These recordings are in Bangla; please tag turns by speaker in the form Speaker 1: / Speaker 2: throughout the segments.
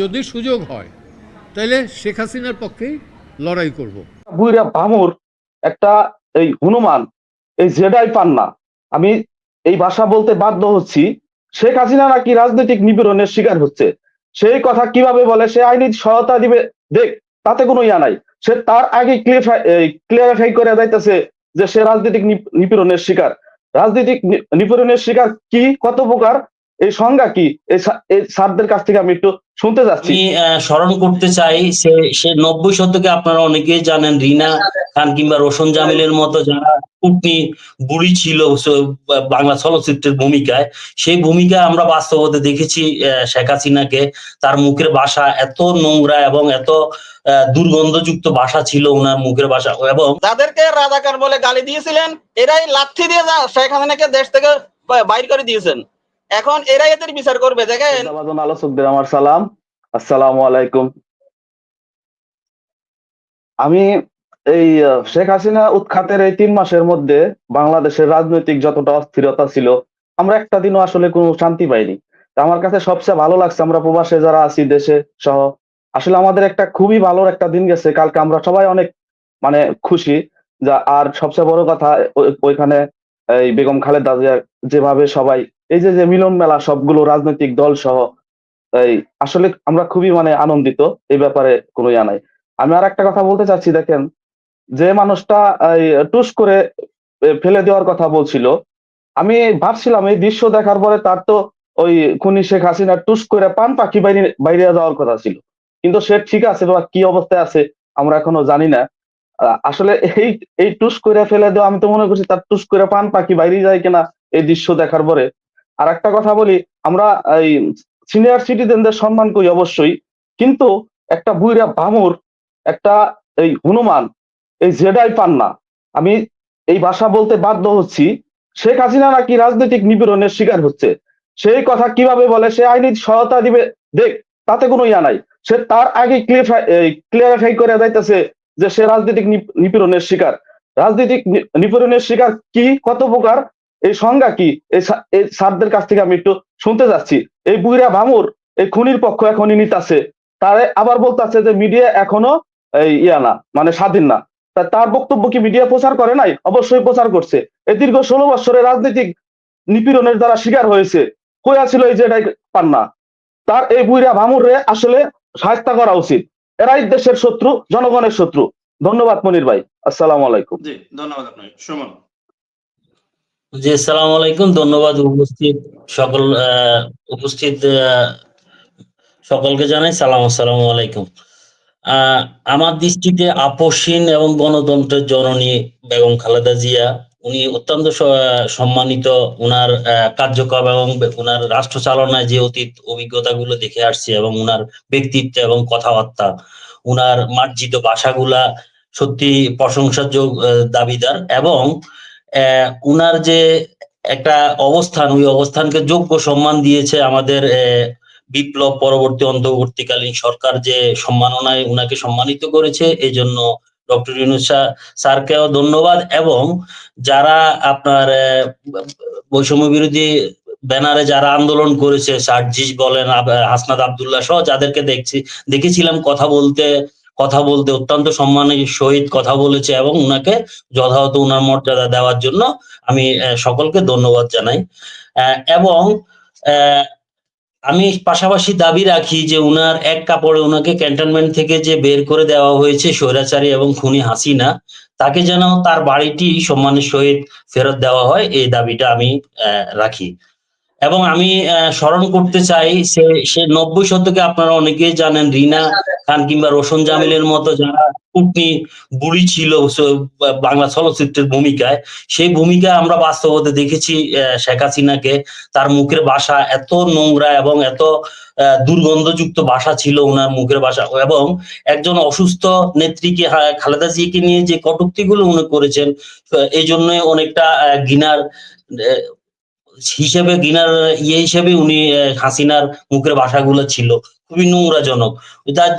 Speaker 1: যদি সুযোগ হয় তাহলে শেখ হাসিনার পক্ষেই লড়াই করব।
Speaker 2: বুইরা ভামুর একটা এই হনুমান, এই জেডাই পান না। আমি এই ভাষা বলতে বাধ্য হচ্ছি, শেখ হাসিনা নাকি রাজনৈতিক নিপীড়নের শিকার হচ্ছে? সেই কথা কীভাবে বলে? সে আইনি সহায়তা দিবে, দেখ, তাতে কোনো ইয়া নাই। সে তার আগে ক্লিয়ারিফাই করে যাইতেছে যে সে রাজনৈতিক নিপীড়নের শিকার। রাজনৈতিক নিপীড়নের শিকার কি? কত প্রকার? এই সংজ্ঞা কি? এই স্যারদের কাছ থেকে আমি একটু শুনতে যাচ্ছি।
Speaker 3: আমি আহ, স্মরণ করতে চাই সে সে নব্বই শতকে আপনারা অনেকেই জানেন রিনা খান কিংবা রোশন জামিলের মতো যারা কুটনি বুড়ি ছিল বাংলা চলচ্চিত্রের ভূমিকায় সেই ভূমিকায় আমরা বাস্তবতে দেখেছি আহ, শেখ হাসিনাকে। তার মুখের ভাষা এত নোংরা এবং এত আহ, দুর্গন্ধযুক্ত ভাষা ছিল ওনার মুখের ভাষা এবং
Speaker 4: যাদেরকে রাজাকার বলে গালি দিয়েছিলেন এরাই লাথি দিয়ে যা- শেখ হাসিনাকে দেশ থেকে বাইর করে দিয়েছেন। এখন এরাই এদের বিচার করবে, দেখেন।
Speaker 2: আলোচকদের আমার সালাম। আসসালামু আলাইকুম। আমি এই শেখ হাসিনা উৎখাতের এই তিন মাসের মধ্যে বাংলাদেশের রাজনৈতিক যতটা অস্থিরতা ছিল, আমরা একটা দিনও আসলে কোনো শান্তি পাইনি। আমার কাছে সবচেয়ে ভালো লাগছে আমরা প্রবাসে যারা আছি, দেশে সহ, আসলে আমাদের একটা খুবই ভালো একটা দিন গেছে, কালকে আমরা সবাই অনেক মানে খুশি যা, আর সবচেয়ে বড় কথা ওইখানে এই বেগম খালেদা যেভাবে সবাই এই যে যে মিলন মেলা সবগুলো রাজনৈতিক দল সহ এই আসলে আমরা খুবই মানে আনন্দিত, এই ব্যাপারে কোনো ইয়া নাই। আমি আর একটা কথা বলতে চাচ্ছি, দেখেন, যে মানুষটা টুস করে ফেলে দেওয়ার কথা বলছিল, আমি ভাবছিলাম এই দৃশ্য দেখার পরে তার তো ওই খুনি শেখ হাসিনা টুস করে পান পাখি বাইরে বাইরে যাওয়ার কথা ছিল। কিন্তু সে ঠিক আছে বা কি অবস্থায় আছে, আমরা এখনও জানি না। আসলে এই এই টুস করে ফেলে দেওয়া, আমি তো মনে করছি তার টুস করে পান পাখি বাইরে যায় কিনা, এই দৃশ্য দেখার পরে। আর একটা কথা বলি, আমরা এই সিনিয়র সিটিজেনদের সম্মান করি অবশ্যই, কিন্তু একটা বুইরা ভামুর একটা এই হনুমান, এই জেডাই পান না। আমি এই ভাষা বলতে বাধ্য হচ্ছি। শেখ হাসিনা নাকি রাজনৈতিক নিপীড়নের শিকার হচ্ছে। সেই কথা কীভাবে বলে, সে আইনি সহায়তা দিবে, দেখ, তাতে কোনো ইয়া নাই। সে তার আগে ক্লিয়ারিফাই করে যাইতেছে যে সে রাজনৈতিক নিপ- নিপীড়নের শিকার। রাজনৈতিক নিপীড়নের শিকার কি, কত প্রকার? এই সংজ্ঞা কি? এই সা- এই স্যারদের কাছ থেকে আমি একটু শুনতে যাচ্ছি। এই বুইরা ভামুর, এই খুনির পক্ষ এখনই নিতাছে। তারে আবার বলতাছে যে মিডিয়া এখনও এই ইয়া না মানে স্বাধীন না। তার বক্তব্য কি মিডিয়া প্রচার করে নাই? অবশ্যই প্রচার করছে। এই দীর্ঘ ষোলো বছরের রাজনৈতিক নিপীড়নের দ্বারা শিকার হয়েছে। কই ছিল এই যে এটাই পান না তার এই বুইরা ভামুরে আসলে সাহায্য করা উচিত। এরাই দেশের শত্রু, জনগণের শত্রু। ধন্যবাদ মনির ভাই। আসসালামু আলাইকুম।
Speaker 5: জি, ধন্যবাদ আপনাকে। সুমন।
Speaker 3: জি আসসালামু আলাইকুম। ধন্যবাদ উপস্থিত সকল উপস্থিত সকলকে জানাই সালাম আসসালামু আলাইকুম। আমার দৃষ্টিতে আপসহীন এবং গণতন্ত্রের জননী বেগম খালেদা জিয়া উনি অত্যন্ত সম্মানিত উনার আহ, কার্যক্রম এবং উনার রাষ্ট্র চালনায় যে অতীত অভিজ্ঞতাগুলো দেখে আসছে এবং উনার ব্যক্তিত্ব এবং কথাবার্তা উনার মার্জিত ভাষাগুলা সত্যি প্রশংসার যোগ দাবিদার এবং আহ, উনার যে একটা অবস্থান, ওই অবস্থানকে যোগ্য সম্মান দিয়েছে আমাদের বিপ্লব পরবর্তী অন্তর্বর্তীকালীন সরকার যে সম্মাননায় উনাকে সম্মানিত করেছে এই জন্য ডক্টর ইউনুস স্যার- স্যারকেও ধন্যবাদ। এবং যারা আপনার বৈষম্য বিরোধী ব্যানারে যারা আন্দোলন করেছে, সার্জিস বলেন হাসনাত আবদুল্লাহ সহ যাদেরকে দেখছি, দেখেছিলাম কথা বলতে কথা বলতে অত্যন্ত সম্মানের সহিত কথা বলেছে এবং উনাকে যথাযথ উনার মর্যাদা দেওয়ার জন্য আমি সকলকে ধন্যবাদ জানাই। এবং আমি পাশাপাশি দাবি রাখি যে উনার এক কাপড়ে উনাকে ক্যান্টনমেন্ট থেকে যে বের করে দেওয়া হয়েছে স্বৈরাচারী এবং খুনি হাসিনা, তাকে যেন তার বাড়িটি সম্মানের সহিত ফেরত দেওয়া হয়, এই দাবিটা আমি রাখি। এবং আমি স্মরণ করতে চাই সে সে নব্বই শতকে আপনারা অনেকেই জানেন রিনা খান কিংবা রোশন জামিলের মতো যারা কুটনি বুড়ি ছিল বাংলা চলচ্চিত্রের ভূমিকায় সেই ভূমিকায় আমরা বাস্তবতে দেখেছি শেখ হাসিনাকে। তার মুখের ভাষা এত নোংরা এবং এত দুর্গন্ধযুক্ত ভাষা ছিল ওনার মুখের ভাষা এবং একজন অসুস্থ নেত্রীকে খালেদা জিয়াকে নিয়ে যে কটুক্তিগুলো উনি করেছেন এই জন্য অনেকটা আহ, হিসেবে ঘৃণার ইয়ে হিসেবে উনি হাসিনার মুখের ভাষাগুলো ছিল। খুবই নোংরাজনক। যার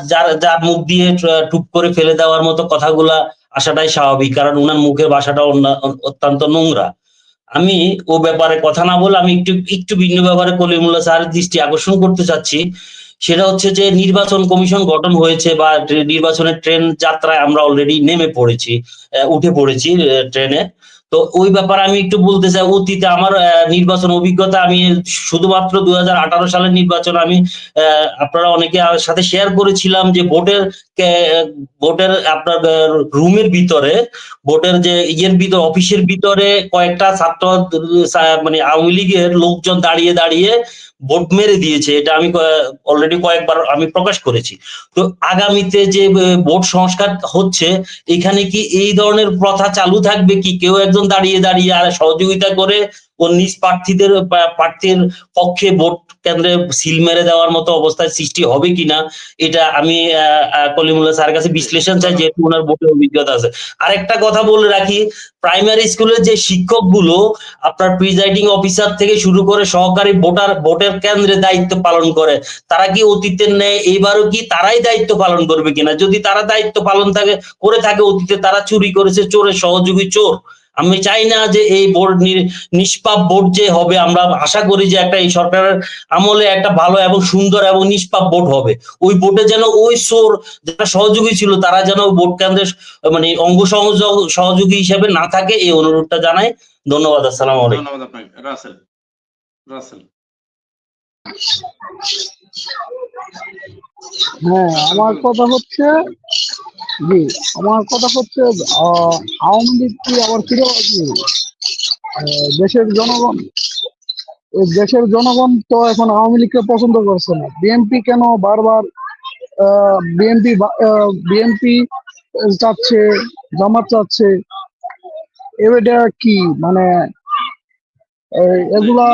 Speaker 3: যার মুখ দিয়ে টুপ করে ফেলে দেওয়ার মতো কথাগুলা আসাটাই স্বাভাবিক, কারণ উনার মুখের ভাষাটা অত্যন্ত নোংরা। আমি ও ব্যাপারে কথা না বলে আমি একটু একটু ভিন্ন ব্যাপারে কলিমুল্লাহ স্যারের দৃষ্টি আকর্ষণ করতে চাচ্ছি। সেটা হচ্ছে যে নির্বাচন কমিশন গঠন হয়েছে বা নির্বাচনের ট্রেন যাত্রায় আমরা অলরেডি নেমে পড়েছি উঠে পড়েছি ট্রেনে। তো ওই ব্যাপারে আমি একটু বলতে চাই, অতীতে আমার নির্বাচন অভিজ্ঞতা, আমি শুধুমাত্র দুই সালের নির্বাচন আমি আপনারা অনেকে সাথে শেয়ার করেছিলাম যে ভোটের ভোটের আপনার রুমের ভিতরে, ভোটের যে ইয়ের ভিতরে, অফিসের ভিতরে কয়েকটা ছাত্র মানে আওয়ামী লীগের লোকজন দাঁড়িয়ে দাঁড়িয়ে ভোট মেরে দিয়েছে, এটা আমি অলরেডি কয়েকবার আমি প্রকাশ করেছি। তো আগামীতে যে বোর্ড ভোট সংস্কার হচ্ছে, এখানে কি এই ধরনের প্রথা চালু থাকবে কি? কেউ একজন দাঁড়িয়ে দাঁড়িয়ে আর সহযোগিতা করে ও নিজ প্রার্থীদের প্রার্থীর পক্ষে ভোট কেন্দ্রে সিল মেরে দেওয়ার মতো অবস্থার সৃষ্টি হবে কিনা, এটা আমি কলিমুল্লাহ স্যার কাছে বিশ্লেষণ চাই, যেহেতু ওনার ভোটের অভিজ্ঞতা আছে। আরেকটা কথা বলে রাখি, প্রাইমারি স্কুলের যে শিক্ষকগুলো, আপনার প্রিজাইডিং অফিসার থেকে শুরু করে সহকারী ভোটার, ভোটের কেন্দ্রে দায়িত্ব পালন করে, তারা কি অতীতের ন্যায় এইবারও কি তারাই দায়িত্ব পালন করবে কিনা? যদি তারা দায়িত্ব পালন থাকে, করে থাকে অতীতে, তারা চুরি করেছে, চোরের সহযোগী চোর। আমি চাই না যে এই বোর্ড নিষ্পাপ বোর্ড যে হবে আমরা আশা করি যে একটা এই সরকারের আমলে একটা ভালো এবং সুন্দর এবং নিষ্পাপ বোর্ড হবে। ওই বোর্ডে যেন ওই সোর যারা সহযোগী ছিল তারা যেন ভোট কেন্দ্রের মানে অঙ্গ সহযোগী হিসেবে না থাকে এই অনুরোধটা জানাই। ধন্যবাদ আসসালাম আলাইকুম।
Speaker 5: রাসেল রাসেল।
Speaker 6: হ্যাঁ আমার কথা হচ্ছে জি আমার কথা হচ্ছে আওয়ামী লীগ কি আবার ফিরে আহ, দেশের জনগণ দেশের জনগণ তো এখন আওয়ামী লীগকে পছন্দ করছে না। বিএনপি কেন বারবার বিএনপি বিএনপি চাচ্ছে জামাত চাচ্ছে? এটা কি মানে এগুলা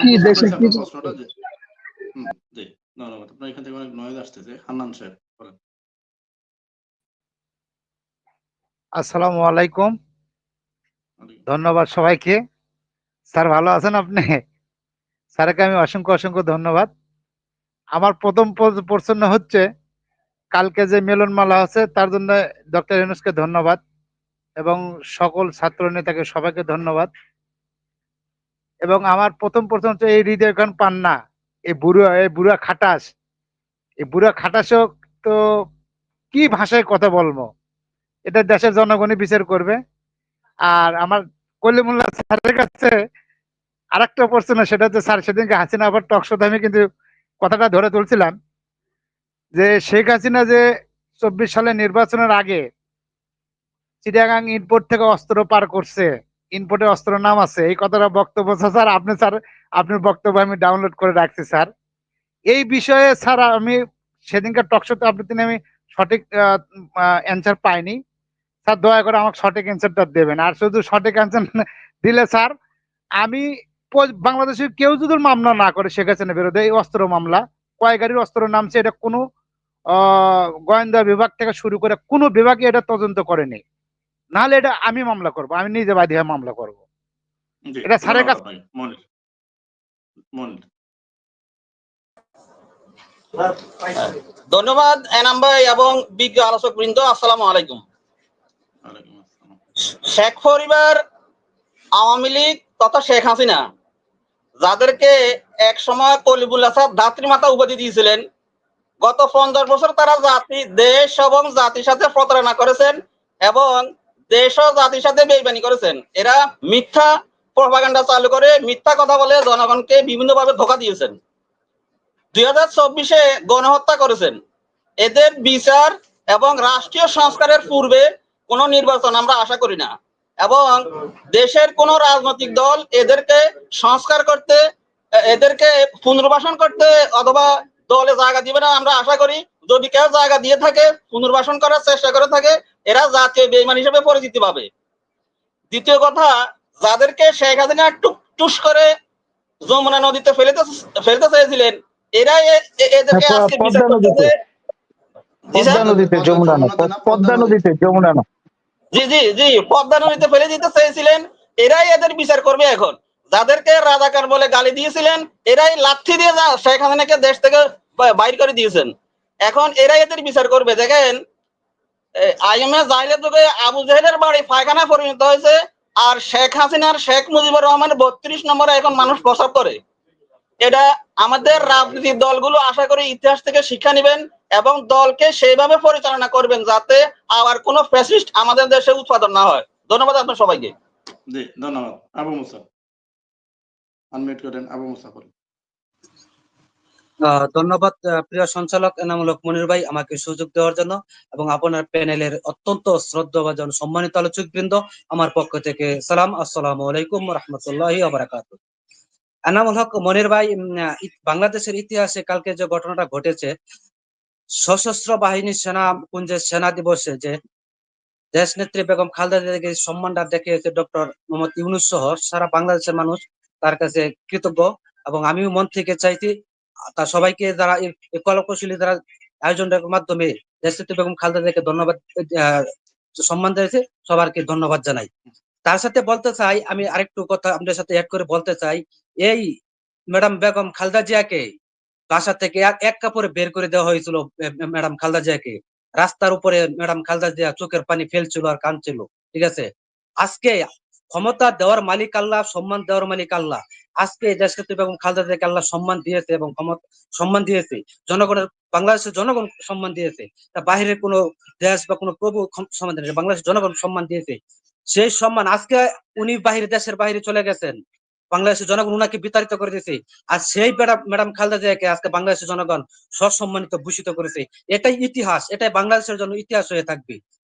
Speaker 6: কি দেশের কি-
Speaker 5: প্রশ্নটা যে-। আপনার এখান থেকে অনেক নয়েজ আসতেছে। হান্নান সাহেব,
Speaker 7: আসসালামু আলাইকুম। ধন্যবাদ সবাইকে। স্যার, ভালো আছেন আপনি? স্যারকে আমি অসংখ্য অসংখ্য ধন্যবাদ। আমার প্রথম প্রশ্ন হচ্ছে, কালকে যে মিলনমালা আছে তার জন্য ডক্টর ইউনুসকে ধন্যবাদ এবং সকল ছাত্র নেতাকে সবাইকে ধন্যবাদ। এবং আমার প্রথম প্রশ্ন হচ্ছে, এই হৃদয় খান পান্না এই বুড়ো, এই বুড়া খাটাস। এই বুড়া খাটাসও তো কি ভাষায় কথা বলব? এটা দেশের জনগণই বিচার করবে। আর আমার কলিমুল্লাহ স্যারের কাছে আর একটা প্রশ্ন, সেটা হচ্ছে স্যার, সেদিনকে হাসিনা আবার টকশোতে আমি কিন্তু কথাটা ধরে তুলছিলাম যে শেখ হাসিনা যে চব্বিশ সালে নির্বাচনের আগে চিটাগাং ইনপোর্ট থেকে অস্ত্র পার করছে ইনপোর্টে অস্ত্র নাম আছে, এই কথাটা বক্তব্য স্যার, আপনি স্যার, আপনার বক্তব্য আমি ডাউনলোড করে রাখছি, স্যার। এই বিষয়ে, স্যার, আমি সেদিনকার টকশোতে আপনার আমি সঠিক অ্যান্সার পাইনি। স্যার দয়া করে আমাকে সঠিক অ্যান্সারটা দেবেন আর শুধু সঠিক অ্যান্সার দিলে স্যার আমি বাংলাদেশের কেউ যদি মামলা না করে শেখ হাসিনার বিরুদ্ধে এই অস্ত্র মামলা কয় গাড়ির অস্ত্র নামছে এটা কোনো আহ, গোয়েন্দা বিভাগ থেকে শুরু করে কোনো বিভাগে এটা তদন্ত করেনি নাহলে এটা আমি মামলা করব আমি নিজে বাদী হয়ে মামলা করব
Speaker 5: জি,
Speaker 7: এটা স্যারের
Speaker 5: ধন্যবাদ
Speaker 7: কাছে-।
Speaker 4: ধন্যবাদ এনাম ভাই এবং বিজ্ঞ আলোচক বৃন্দ আসসালামু আলাইকুম। শেখ পরিবার আওয়ামী লীগ তথা শেখ হাসিনা, যাদেরকে এক সময় কলিবুল আসাদ ধাত্রী মাতা উপাধি দিয়েছিলেন, গত পঞ্চাশ বছর তারা জাতি, দেশ এবং জাতির সাথে প্রতারণা করেছেন এবং দেশ ও জাতির সাথে বেইমানি করেছেন। এরা মিথ্যা প্রপাগান্ডা চালু করে, মিথ্যা কথা বলে জনগণকে বিভিন্নভাবে ধোকা দিয়েছেন। দুই হাজার চব্বিশে গণহত্যা করেছেন। এদের বিচার এবং রাষ্ট্রীয় সংস্কারের পূর্বে কোন নির্বাচন আমরা আশা করি না। এবং দেশের কোন রাজনৈতিক দল এদেরকে সংস্কার করতে এদেরকে পুনর্বাসন করতে অথবা দলে জায়গা দিবে না আমরা আশা করি যদি কেউ জায়গা দিয়ে থাকে পুনর্বাসন করার চেষ্টা করে থাকে এরা জাতীয় বেইমান হিসেবে পরিচিতি পাবে। দ্বিতীয় কথা যাদেরকে শেখ হাসিনা টুক টুস করে যমুনা নদীতে ফেলতে ফেলতে চেয়েছিলেন এরা এদেরকে
Speaker 6: আচ্ছা,
Speaker 4: আজকে বিচার। করতেছে
Speaker 6: পদ্মা নদীতে যমুনা না পদ্মা নদীতে যমুনা না
Speaker 4: জি জি জি, পদ্মা নদীতে ফেলে দিতে চেয়েছিলেন, এরাই এদের বিচার করবে এখন। যাদেরকে রাজাকার বলে গালি দিয়েছিলেন, এরাই লাঠি দিয়ে যা শেখ হাসিনাকে দেশ থেকে বাইর করে দিয়েছেন। এখন এরাই এদের বিচার করবে। দেখেন আইএমএ জাহিলের যুগে আবু জাহেলের বাড়ি পায়খানা পরিণত হয়েছে, আর শেখ হাসিনার শেখ মুজিবুর রহমানের বত্রিশ নম্বরে এখন মানুষ প্রসাব করে। এটা আমাদের রাজনৈতিক দলগুলো আশা করি ইতিহাস থেকে শিক্ষা নেবেন। এবং দলকে সেইভাবে পরিচালনা করবেন যাতে আবার কোনো ফ্যাসিস্ট আমাদের দেশে উৎপাদন না হয়। ধন্যবাদ আপনার সবাইকে।
Speaker 5: জি ধন্যবাদ। আবু মুসা। আনমিউট করেন আবু মুসা
Speaker 8: ধন্যবাদ প্রিয় সঞ্চালক এনামূলক মনির ভাই আমাকে সুযোগ দেওয়ার জন্য এবং আপনার প্যানেলের অত্যন্ত শ্রদ্ধাভাজন সম্মানিত আলোচক বৃন্দ আমার পক্ষ থেকে সালাম আসসালামু আলাইকুম রহমতুল্লাহি আবরাকাত এনামুল হক মনির ভাই বাংলাদেশের ইতিহাসে কালকে যে ঘটনাটা ঘটেছে সশস্ত্র বাহিনী সেনা পুঞ্জের সেনা দিবসে যে দেশ নেত্রী বেগম খালেদা জিয়াকে সম্মানটা দেখিয়েছে ডক্টর মোহাম্মদ ইউনুস সহ সারা বাংলাদেশের মানুষ তার কাছে কৃতজ্ঞ এবং আমিও মন থেকে চাইছি, তা সবাইকে যারা এই কলকৌশলী যারা আয়োজনের মাধ্যমে দেশ নেত্রী বেগম খালেদা জিয়াকে ধন্যবাদ সম্মান দিয়েছে, সবারকে ধন্যবাদ জানাই। তার সাথে বলতে চাই, আমি আরেকটু কথা আপনাদের সাথে অ্যাড করে বলতে চাই, এই ম্যাডাম বেগম খালেদা জিয়াকে বাসা থেকে এক- কাপড়ে বের করে দেওয়া হয়েছিল ম্যাডাম খালেদা জিয়াকে। রাস্তার উপরে ম্যাডাম খালেদা জিয়া চোখের পানি ফেলছিল আর কাঁদছিল, ঠিক আছে? আজকে ক্ষমতা দেওয়ার মালিক আল্লাহ, সম্মান দেওয়ার মালিক আল্লাহ। আজকে দেশকে বেগম খালেদা জিয়াকে আল্লাহ সম্মান দিয়েছে এবং ক্ষমতা, সম্মান দিয়েছে। জনগণের, বাংলাদেশের জনগণ সম্মান দিয়েছে। তা বাহিরের কোনো দেশ বা কোনো প্রভু সম্মান দিয়েছে বাংলাদেশের জনগণ সম্মান দিয়েছে। সেই সম্মান আজকে উনি বাহিরে, দেশের বাইরে চলে গেছেন। বাংলাদেশের জনগণ উনাকে বিতাড়িত করে দিয়েছে আর সেই ম্যাডাম খালেদা জিয়াকে আজকে বাংলাদেশের জনগণ সসম্মানিত ভূষিত করেছে। এটাই ইতিহাস, এটাই বাংলাদেশের জন্য ইতিহাস হয়ে থাকবে।